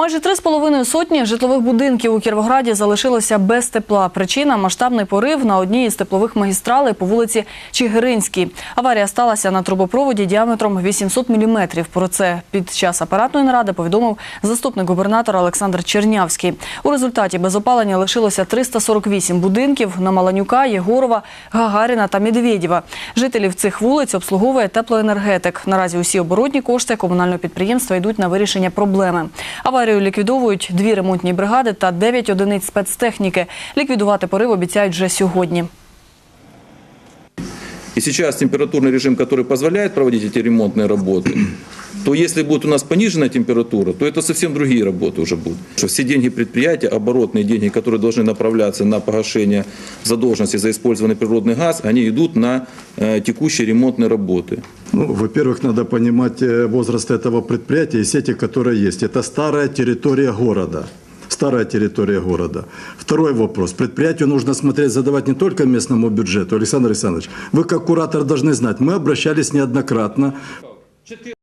Майже три з половиною сотні житлових будинків у Кіровограді залишилося без тепла. Причина масштабний порив на одній із теплових магістралей по вулиці Чигиринській. Аварія сталася на трубопроводі діаметром 800 міліметрів. Про це під час апаратної наради повідомив заступник губернатора Олександр Чернявський. У результаті без опалення лишилося 348 будинків на Маланюка, Єгорова, Гагаріна та Медведєва. Жителів цих вулиць обслуговує теплоенергетик. Наразі усі оборотні кошти комунального підприємства йдуть на вирішення проблеми Аварію ліквідовують дві ремонтні бригади та 9 одиниць спецтехніки. Ліквідувати порив обіцяють вже сьогодні. И сейчас температурный режим, который позволяет проводить эти ремонтные работы, то если будет у нас пониженная температура, то это совсем другие работы уже будут. Что все деньги предприятия, оборотные деньги, которые должны направляться на погашение задолженности за использованный природный газ, они идут на э, текущие ремонтные работы. Ну, во-первых, надо понимать э, возраст этого предприятия и сети, которые есть. Это старая территория города. Старая территория города. Второй вопрос. Предприятию нужно смотреть, задавать не только местному бюджету. Александр Александрович, вы как куратор должны знать, мы обращались неоднократно.